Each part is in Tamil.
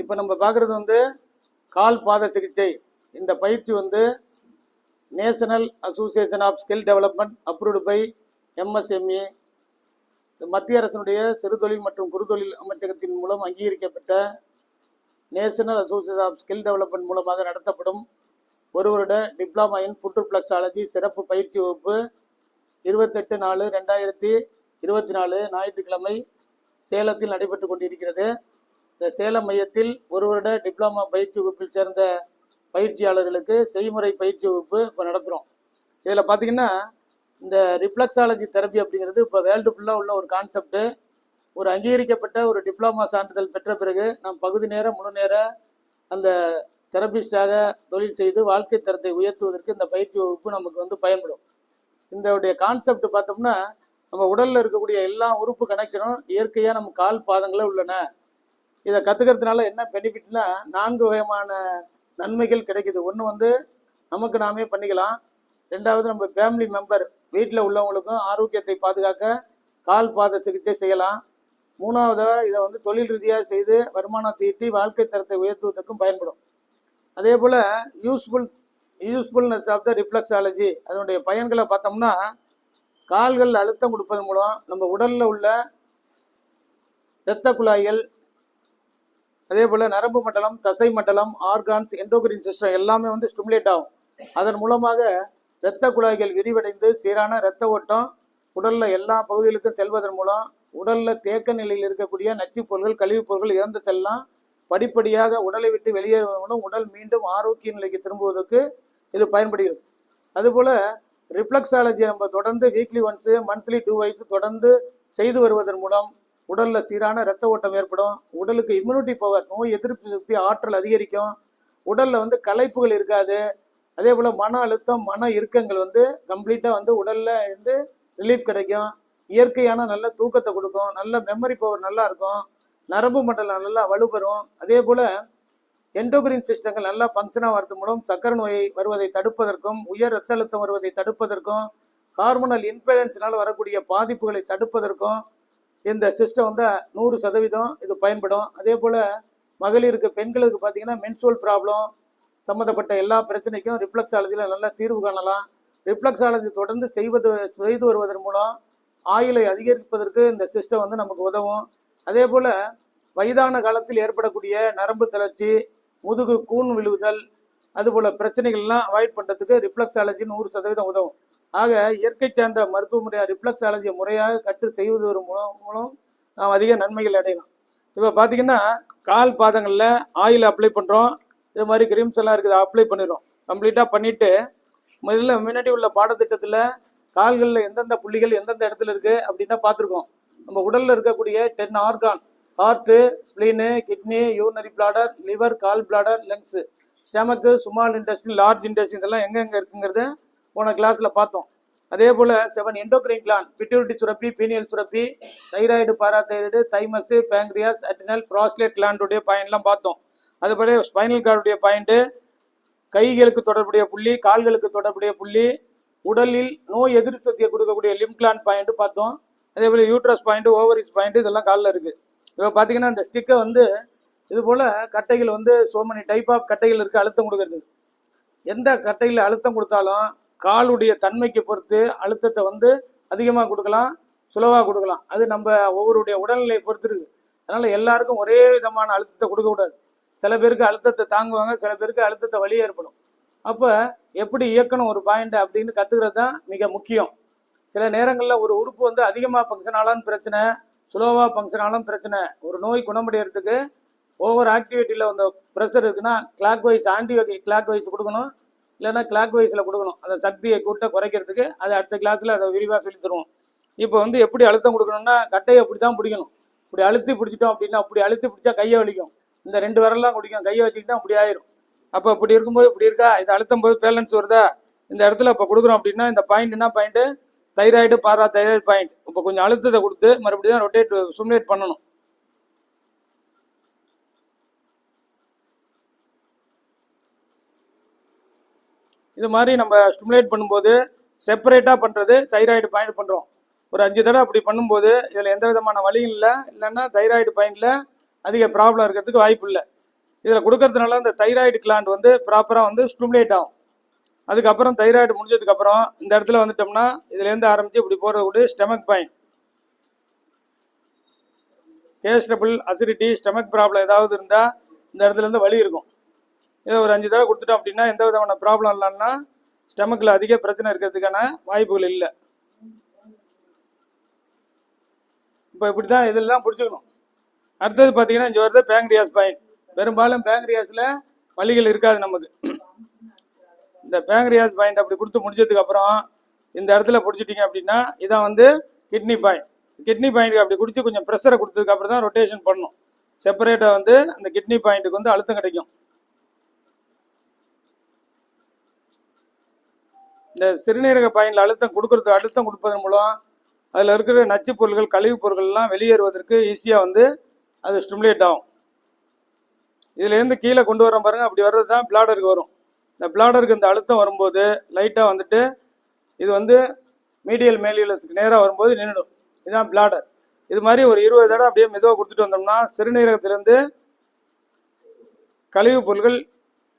இப்போ நம்ம பார்க்குறது வந்து கால் பாத சிகிச்சை. இந்த பயிற்சி வந்து national association of skill development approved by MSME மத்திய அரசினுடைய சிறுதொழில் மற்றும் குறுதொழில் அமைச்சகத்தின் மூலம் அங்கீகரிக்கப்பட்ட national association of skill development மூலமாக நடத்தப்படும் ஒரு வருட டிப்ளமா இன் ஃபுட்ருப்ளக்ஸாலஜி சிறப்பு பயிற்சி வகுப்பு இருபத்தெட்டு நாலு ரெண்டாயிரத்தி இருபத்தி நாலு ஞாயிற்றுக்கிழமை சேலத்தில் நடைபெற்று கொண்டிருக்கிறது. இந்த சேலம் மையத்தில் ஒரு வருட டிப்ளமா பயிற்சி வகுப்பில் சேர்ந்த பயிற்சியாளர்களுக்கு செய்முறை பயிற்சி வகுப்பு இப்போ நடத்துகிறோம் இதில் பார்த்தீங்கன்னா இந்த ரிஃப்ளெக்ஸாலஜி தெரப்பி அப்படிங்கிறது இப்போ வேர்ல்டு ஃபுல்லாக உள்ள ஒரு கான்செப்ட்டு ஒரு அங்கீகரிக்கப்பட்ட ஒரு டிப்ளமா சான்றிதழ் பெற்ற பிறகு நாம் பகுதி நேர முழு நேர அந்த தெரபிஸ்டாக தொழில் செய்து வாழ்க்கை தரத்தை உயர்த்துவதற்கு இந்த பயிற்சி வகுப்பு நமக்கு வந்து பயன்படும். இந்த கான்செப்ட் பார்த்தோம்னா நம்ம உடலில் இருக்கக்கூடிய எல்லா உறுப்பு கனெக்ஷனும் இயற்கையாக நம்ம கால் பாதங்களே உள்ளன. இதை கற்றுக்கிறதுனால என்ன பெனிஃபிட்னா நான்கு வகையான நன்மைகள் கிடைக்குது. ஒன்று வந்து நமக்கு நாமே பண்ணிக்கலாம். ரெண்டாவது நம்ம ஃபேமிலி மெம்பர் வீட்டில் உள்ளவங்களுக்கும் ஆரோக்கியத்தை பாதுகாக்க கால் பாத சிகிச்சை செய்யலாம். மூணாவதாக இதை வந்து தொழில் ரீதியாக செய்து வருமானத்தை ஈட்டி வாழ்க்கை தரத்தை உயர்த்துவதற்கும் பயன்படும். அதே போல் useful usefulness of the reflexology அதனுடைய பயன்களை பார்த்தோம்னா கால்கள் அழுத்தம் கொடுப்பதன் மூலம் நம்ம உடலில் உள்ள இரத்த குழாய்கள் அதே போல் நரம்பு மண்டலம் தசை மண்டலம் ஆர்கான்ஸ் எண்டோகிரின் சிஸ்டம் எல்லாமே வந்து ஸ்டிமுலேட் ஆகும். அதன் மூலமாக இரத்த குழாய்கள் விரிவடைந்து சீரான இரத்த ஓட்டம் உடலில் எல்லா பகுதிகளுக்கும் செல்வதன் மூலம் உடலில் தேக்க நிலையில் இருக்கக்கூடிய நச்சுப் பொருள்கள் கழிவுப் பொருட்கள் இறந்து செல்லலாம். படிப்படியாக உடலை விட்டு வெளியேறுவதன் மூலம் உடல் மீண்டும் ஆரோக்கிய நிலைக்கு திரும்புவதற்கு இது பயன்படுகிறது. அதுபோல் ரிஃப்ளெக்ஸாலஜி நம்ம தொடர்ந்து weekly once monthly twice தொடர்ந்து செய்து வருவதன் மூலம் உடலில் சீரான ரத்த ஓட்டம் ஏற்படும். உடலுக்கு இம்யூனிட்டி பவர் நோய் எதிர்ப்பு சக்தி ஆற்றல் அதிகரிக்கும். உடலில் வந்து களைப்புகள் இருக்காது. அதே போல் மன அழுத்தம் மன இறுக்கங்கள் வந்து கம்ப்ளீட்டாக வந்து உடலில் இருந்து ரிலீஃப் கிடைக்கும். இயற்கையான நல்ல தூக்கத்தை கொடுக்கும். நல்ல மெமரி பவர் நல்லா இருக்கும். நரம்பு மண்டலம் நல்லா வலுப்பெறும். அதே போல் என்டோகிரின் சிஸ்டங்கள் நல்லா ஃபங்க்ஷனாக வரது மூலம் சக்கரை நோயை வருவதை தடுப்பதற்கும் உயர் ரத்த அழுத்தம் வருவதை தடுப்பதற்கும் ஹார்மோனல் இன்பேலன்ஸ்னால் வரக்கூடிய பாதிப்புகளை தடுப்பதற்கும் இந்த சிஸ்டம் வந்து நூறு சதவீதம் இது பயன்படும். அதே போல் மகளிருக்கு பெண்களுக்கு பார்த்தீங்கன்னா மென்சுவல் ப்ராப்ளம் சம்மந்தப்பட்ட எல்லா பிரச்சனைக்கும் ரிஃப்ளெக்ஸாலஜியில் நல்லா தீர்வு காணலாம். ரிஃப்ளெக்ஸாலஜி தொடர்ந்து செய்வது செய்து வருவதன் மூலம் ஆயுளை அதிகரிப்பதற்கு இந்த சிஸ்டம் வந்து நமக்கு உதவும். அதே போல் வயதான காலத்தில் ஏற்படக்கூடிய நரம்பு தளர்ச்சி முதுகு கூன் விழுவுதல் அதுபோல் பிரச்சனைகள்லாம் அவாய்ட் பண்ணுறதுக்கு ரிஃப்ளெக்ஸாலஜி நூறு சதவீதம் உதவும். ஆக இயற்கை சார்ந்த மருத்துவ முறையாக ரிஃப்ளெக்ஸாலஜியை முறையாக கற்று செய்வது மூலம் மூலம் நாம் அதிக நன்மைகள் அடையலாம். இப்போ பார்த்தீங்கன்னா கால் பாதங்களில் ஆயில் அப்ளை பண்ணுறோம் இது மாதிரி கிரீம்ஸ் எல்லாம் இருக்குது அப்ளை பண்ணிடுறோம். கம்ப்ளீட்டாக பண்ணிவிட்டு முதல்ல முன்னாடி உள்ள பாடத்திட்டத்தில் கால்களில் எந்தெந்த புள்ளிகள் எந்தெந்த இடத்துல இருக்குது அப்படின்னா பார்த்துருக்கோம் நம்ம உடலில் இருக்கக்கூடிய ten organ heart spleen kidney urinary bladder liver gall bladder lungs stomach small industry large industry இதெல்லாம் எங்கெங்கே இருக்குங்கிறத போன கிளாஸில் பார்த்தோம். அதே போல் செவன் எண்டோக்ரைன் கிளான் பிட்யூரிட்டி சுரப்பி பீனியல் சுரப்பி thyroid parathyroid thymus pancreas adrenal prostate கிளாண்டுடைய பாயிண்ட்லாம் பார்த்தோம். அதுபோல ஸ்பைனல் கார்டுடைய பாயிண்ட்டு கைகளுக்கு தொடர்புடைய புள்ளி கால்களுக்கு தொடர்புடைய புள்ளி உடலில் நோய் எதிர்ப்பு சக்தியை கொடுக்கக்கூடிய லிம் கிளான் பாயிண்ட் பார்த்தோம். அதே போல் யூட்ரஸ் பாயிண்ட் ஓவரிஸ் பாயிண்ட் இதெல்லாம் காலில் இருக்குது இப்போ பார்த்தீங்கன்னா இந்த ஸ்டிக்கை வந்து இது போல் கட்டைகள் வந்து சோ மெனி டைப் ஆஃப் கட்டைகள் இருக்குது அழுத்தம் கொடுக்கறது எந்த கட்டையில் அழுத்தம் கொடுத்தாலும் காலுடைய தன்மைக்கு பொறுத்து அழுத்தத்தை வந்து அதிகமாக கொடுக்கலாம் சுலவாக கொடுக்கலாம். அது நம்ம ஒவ்வொருடைய உடல்நிலையை பொறுத்து இருக்கு. அதனால் எல்லாருக்கும் ஒரே விதமான அழுத்தத்தை கொடுக்கக்கூடாது சில பேருக்கு அழுத்தத்தை தாங்குவாங்க சில பேருக்கு அழுத்தத்தை வழி ஏற்படும். அப்போ எப்படி இயக்கணும் ஒரு பாயிண்ட் அப்படின்னு கற்றுக்கிறது தான் மிக முக்கியம். சில நேரங்களில் ஒரு உறுப்பு வந்து அதிகமாக ஃபங்க்ஷன் ஆகலான்னு பிரச்சனை ஸ்லோவாக ஃபங்க்ஷன் ஆகலாம் பிரச்சனை. ஒரு நோய் குணமடைகிறதுக்கு ஓவர் ஆக்டிவிட்டியில் அந்த ப்ரெஷர் இருக்குன்னா clockwise anticlockwise கொடுக்கணும். இல்லைன்னா கிளாக் வைஸில் கொடுக்கணும். அந்த சக்தியை கூட்ட குறைக்கிறதுக்கு அது அடுத்த கிளாஸில் அதை விரிவாக சொல்லி தருவோம். இப்போ வந்து எப்படி அழுத்தம் கொடுக்கணும்னா கட்டையை அப்படி தான் பிடிக்கணும். இப்படி அழுத்தி பிடிச்சிட்டோம் அப்படின்னா அப்படி அழுத்தி பிடிச்சா கையை வலிக்கும். இந்த ரெண்டு விரலாம் குடிக்கும். கையை வச்சுக்கிட்டா அப்படி ஆயிரும். அப்போ இப்படி இருக்கும்போது இப்படி இருக்கா? இது அழுத்தும் போது பேலன்ஸ் வருதா? இந்த இடத்துல இப்போ கொடுக்குறோம் அப்படின்னா இந்த பாயிண்ட் என்ன point thyroid parathyroid point இப்போ கொஞ்சம் அழுத்தத்தை கொடுத்து மறுபடியும் தான் ரொட்டேட் சுமினேட் பண்ணணும். இது மாதிரி நம்ம ஸ்டிமுலேட் பண்ணும்போது செப்பரேட்டாக பண்ணுறது தைராய்டு பாயிண்ட் பண்ணுறோம் ஒரு அஞ்சு தடவை அப்படி பண்ணும்போது இதில் எந்த விதமான வலியும் இல்லை. இல்லைன்னா தைராய்டு பாயிண்டில் அதிக ப்ராப்ளம் இருக்கிறதுக்கு வாய்ப்பு இல்லை. இதில் கொடுக்கறதுனால அந்த தைராய்டு கிளாண்ட் வந்து ப்ராப்பராக வந்து ஸ்டிமுலேட் ஆகும். அதுக்கப்புறம் தைராய்டு முடிஞ்சதுக்கப்புறம் இந்த இடத்துல வந்துட்டோம்னா இதுலேருந்து ஆரம்பித்து இப்படி போகிறது கூட ஸ்டெமக் பாயிண்ட் கேஸ்டபிள் அசிடிட்டி ஸ்டெமக் ப்ராப்ளம் ஏதாவது இருந்தால் இந்த இடத்துலேருந்து வலி இருக்கும். இதை ஒரு அஞ்சு தடவை கொடுத்துட்டோம் அப்படின்னா எந்த விதமான ப்ராப்ளம் இல்லைன்னா ஸ்டமக்கில் அதிக பிரச்சனை இருக்கிறதுக்கான வாய்ப்புகள் இல்லை. இப்போ இப்படி தான் இதெல்லாம் பிடிச்சிக்கணும் அடுத்தது பார்த்தீங்கன்னா இங்கே வருது பேங்க்ரியாஸ் பாயிண்ட் பெரும்பாலும் பேங்க்ரியாஸில் வலிகள் இருக்காது நமக்கு இந்த பேங்க்ரியாஸ் பாயிண்ட் அப்படி கொடுத்து முடிஞ்சதுக்கப்புறம் இந்த இடத்துல பிடிச்சிட்டிங்க அப்படின்னா இதான் வந்து கிட்னி பாயிண்ட் கிட்னி பாயிண்ட் அப்படி குடிச்சு கொஞ்சம் ப்ரெஷரை கொடுத்ததுக்கப்புறம் தான் ரொட்டேஷன் பண்ணணும். செப்பரேட்டாக வந்து அந்த கிட்னி பாயிண்ட்டுக்கு வந்து அழுத்தம் கிடைக்கும். இந்த சிறுநீரக பயனில் அழுத்தம் கொடுக்கறது அழுத்தம் கொடுப்பதன் மூலம் அதில் இருக்கிற நச்சு பொருட்கள் கழிவுப் பொருட்கள்லாம் வெளியேறுவதற்கு ஈஸியாக வந்து அது ஸ்டிமுலேட் ஆகும். இதுலேருந்து கீழே கொண்டு வரோம் பாருங்கள் அப்படி வர்றது தான் பிளாடருக்கு வரும். இந்த பிளாடருக்கு இந்த அழுத்தம் வரும்போது லைட்டாக வந்துட்டு இது வந்து மீடியல் மேலியலஸுக்கு நேராக வரும்போது நின்றுடும் இதுதான் பிளாடர் இது மாதிரி ஒரு இருபது தடவை அப்படியே மெதுவாக கொடுத்துட்டு வந்தோம்னா சிறுநீரகத்திலேருந்து கழிவுப் பொருட்கள்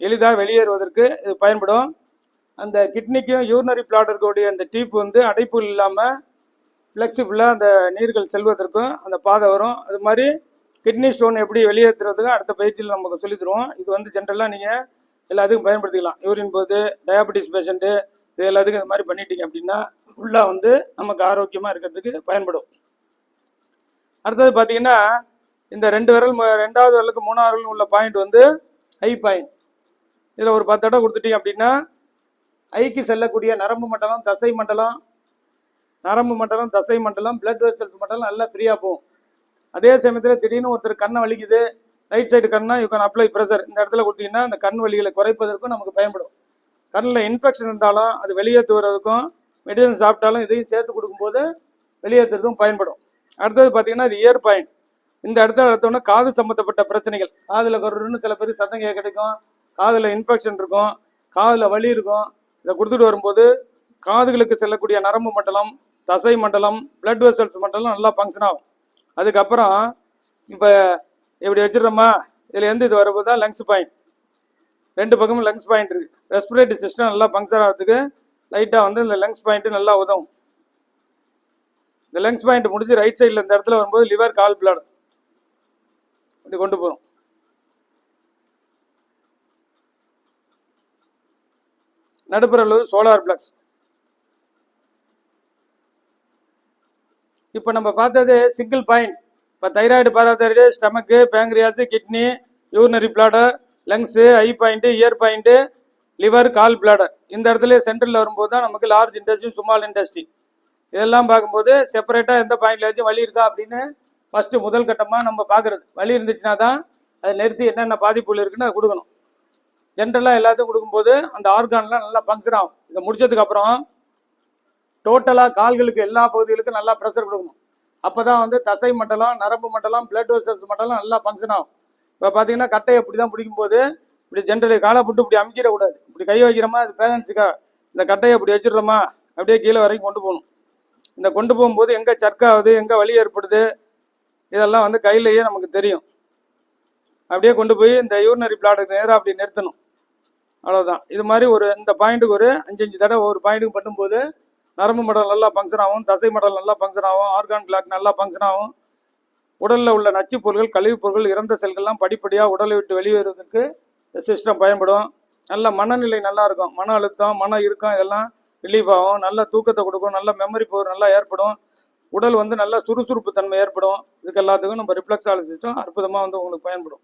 எளிதாக வெளியேறுவதற்கு இது பயன்படும். அந்த கிட்னிக்கும் யூரினரி பிளாடருக்குடைய அந்த டீப் வந்து அடைப்பு இல்லாமல் ஃப்ளெக்சிபிளாக அந்த நீர்கள் செல்வதற்கும் அந்த பாதை வரும். அது மாதிரி கிட்னி ஸ்டோன் எப்படி வெளியேற்றுறதுக்கும் அடுத்த பயிற்சியில் நமக்கு சொல்லித் தருவோம். இது வந்து ஜென்ரலாக நீங்கள் எல்லாத்துக்கும் பயன்படுத்திக்கலாம். யூரின் போது டயபெட்டிஸ் பேஷண்ட்டு இது எல்லாத்துக்கும் இது மாதிரி பண்ணிட்டீங்க அப்படின்னா ஃபுல்லாக வந்து நமக்கு ஆரோக்கியமாக இருக்கிறதுக்கு பயன்படும். அடுத்தது பார்த்தீங்கன்னா இந்த ரெண்டு விரல் ம- ரெண்டாவது விரலுக்கு மூணாவது விரல் உள்ள பாயிண்ட் வந்து ஐ பாயிண்ட் இதில் ஒரு பத்து இடம் கொடுத்துட்டீங்க அப்படின்னா ஐக்கு செல்லக்கூடிய நரம்பு மண்டலம் தசை மண்டலம் நரம்பு மண்டலம் தசை மண்டலம் பிளட் வெசல்ஸ் மண்டலம் நல்லா ஃப்ரீயாக போகும். அதே சமயத்தில் திடீர்னு ஒருத்தர் கண்ணை வலிக்குது ரைட் சைடு கண்ணா யூ கேன் அப்ளை ப்ரெஷர் இந்த இடத்துல கொடுத்தீங்கன்னா அந்த கண் வலிகளை குறைப்பதற்கும் நமக்கு பயன்படும். கண்ணில் இன்ஃபெக்ஷன் இருந்தாலும் அது வெளியேற்றுவதற்கும் மெடிசன் சாப்பிட்டாலும் இதையும் சேர்த்து கொடுக்கும்போது வெளியேற்றுறதுக்கும் பயன்படும். அடுத்தது பார்த்தீங்கன்னா இது இயர் பாயிண்ட் இந்த இடத்துல எடுத்தோம்னா காது சம்மந்தப்பட்ட பிரச்சனைகள். காதில் கருன்னு சில பேருக்கு சத்தம் கிடைக்கும். காதில் இன்ஃபெக்ஷன் இருக்கும். காதில் வலி இருக்கும். இதை கொடுத்துட்டு வரும்போது காதுகளுக்கு செல்லக்கூடிய நரம்பு மண்டலம் தசை மண்டலம் பிளட் வெசல்ஸ் மண்டலம் நல்லா ஃபங்க்ஷன் ஆகும். அதுக்கப்புறம் இப்போ இப்படி வச்சிடுறோமா இதில் எந்த இது வரப்போ தான் லங்ஸ் பாயிண்ட் ரெண்டு பக்கமும் லங்ஸ் பாயிண்ட் இருக்கு. ரெஸ்பிரேட்டரி சிஸ்டம் நல்லா ஃபங்க்ஷன் ஆகிறதுக்கு லைட்டாக வந்து இந்த லங்ஸ் பாயிண்ட் நல்லா உதவும். இந்த லங்ஸ் பாயிண்ட் முடிஞ்சு ரைட் சைடில் இந்த இடத்துல வரும்போது லிவர் கால் பிளட் இப்படி கொண்டு போகிறோம் நடுப்புற சோலார் பிளக்ஸ் இப்போ நம்ம பார்த்தது சிங்கிள் பாயிண்ட் இப்போ thyroid parathyroid stomach pancreas kidney urinary bladder lungs eye point ear point liver gall bladder இந்த இடத்துல சென்டரில் வரும்போது தான் நமக்கு லார்ஜ் இண்டஸ்ட்ரி ஸ்மால் இண்டஸ்ட்ரி இதெல்லாம் பார்க்கும்போது செப்பரேட்டாக எந்த பாயிண்ட்ல வச்சு வலி இருக்கா அப்படின்னு ஃபஸ்ட்டு முதல் கட்டமாக நம்ம பார்க்குறது. வலி இருந்துச்சுன்னா தான் அதை நிறுத்தி என்னென்ன பாதிப்புகள் இருக்குன்னு அதை கொடுக்கணும். ஜென்ரலாக எல்லாத்தையும் கொடுக்கும்போது அந்த ஆர்கான்லாம் நல்லா ஃபங்க்ஷன் ஆகும். இதை முடிச்சதுக்கப்புறம் டோட்டலாக கால்களுக்கு எல்லா பகுதிகளுக்கும் நல்லா ப்ரெஷர் கொடுக்கணும். அப்போ தான் வந்து தசை மண்டலம் நரம்பு மண்டலம் பிளட் வெசல்ஸ் மண்டலம் நல்லா ஃபங்க்ஷன் ஆகும். இப்போ பார்த்தீங்கன்னா கட்டையை இப்படி தான் பிடிக்கும்போது இப்படி ஜென்ரலி காலை போட்டு இப்படி அமைக்கிடக்கூடாது. இப்படி கை வைக்கிறோமா அது பேலன்ஸுக்கா இந்த கட்டையை இப்படி வச்சிடுறோமா அப்படியே கீழே வரைக்கும் கொண்டு போகணும். இந்த கொண்டு போகும்போது எங்கே சர்க்காகுது எங்கே வலி ஏற்படுது இதெல்லாம் வந்து கையிலேயே நமக்கு தெரியும். அப்படியே கொண்டு போய் இந்த யூரினரி பிளாட்டுக்கு நேராக அப்படி நிறுத்தணும். அவ்வளோதான் இது மாதிரி ஒரு இந்த பாயிண்ட்டுக்கு ஒரு அஞ்சு அஞ்சு தடவை ஒரு பாயிண்ட்டுக்கு பண்ணும்போது நரம்பு மடல் நல்லா ஃபங்க்ஷன் ஆகும் தசை மடல் நல்லா ஃபங்க்ஷன் ஆகும் ஆர்கான் பிளாக் நல்லா ஃபங்க்ஷன் ஆகும். உடலில் உள்ள நச்சுப் பொருட்கள் கழிவுப் பொருட்கள் இறந்த செல்கள்லாம் படிப்படியாக உடலை விட்டு வெளியேறுவதற்கு இந்த சிஸ்டம் பயன்படும். நல்ல மனநிலை நல்லா இருக்கும். மன அழுத்தம் மன இறுக்கம் இதெல்லாம் ரிலீஃப் ஆகும். நல்ல தூக்கத்தை கொடுக்கும் நல்ல மெமரி பவர் நல்லா ஏற்படும். உடல் வந்து நல்ல சுறுசுறுப்பு தன்மை ஏற்படும். இதுக்கு எல்லாத்துக்கும் நம்ம ரிஃப்ளெக்ஸாலஜிஸ்ட்டும் அற்புதமாக வந்து உங்களுக்கு பயன்படும்.